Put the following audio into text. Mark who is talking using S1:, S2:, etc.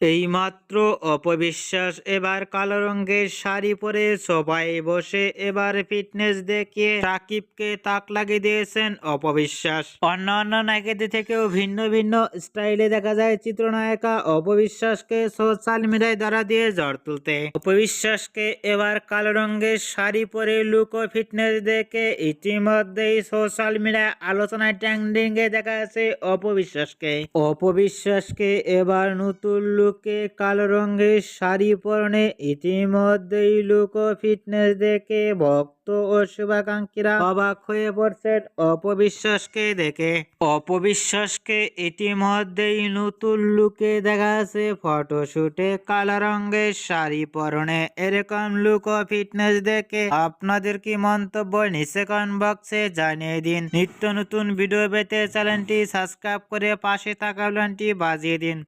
S1: এইমাত্র অপবিশ্বাস এবার কালো রঙের শাড়ি পরে সবাই বসে এবার ফিটনেস দেখিয়ে সাকিবকে তাক লাগিয়ে দিয়েছেন অপবিশ্বাস। অন্য অন্য নায়িকাদের থেকেও ভিন্ন ভিন্ন স্টাইলে দেখা যায় চিত্রনায়িকা অপবিশ্বাসকে সোশ্যাল মিডিয়ায় দ্বারা দিয়ে ঝড় তুলতে। অপবিশ্বাসকে এবার কালো রঙের শাড়ি পরে লুক ও ফিটনেস দেখে ইতিমধ্যেই সোশ্যাল মিডিয়ায় আলোচনায় ট্রেন্ডিং এ দেখা যাচ্ছে অপবিশ্বাসকে। অপবিশ্বাসকে এবার নতুন লুকে কালো রঙের শাড়ি পরনে ইতিমধ্যেই লুক ও ফিটনেস দেখে ভক্ত ও শুভাকাঙ্ক্ষীরা অবাক হয়ে পড়ছেন অপবিশ্বাসকে দেখে। অপবিশ্বাসকে ইতিমধ্যেই নতুন লুকে দেখা যাচ্ছে ফটোশুটে কালো রঙের শাড়ি পরনে। এরকম লুক ও ফিটনেস দেখে আপনাদের কি মন্তব্য নিচে কমেন্ট বক্সে জানিয়ে দিন। নিত্য নতুন ভিডিও পেতে চ্যানেলটি সাবস্ক্রাইব করে পাশে থাকা বেলটি বাজিয়ে দিন।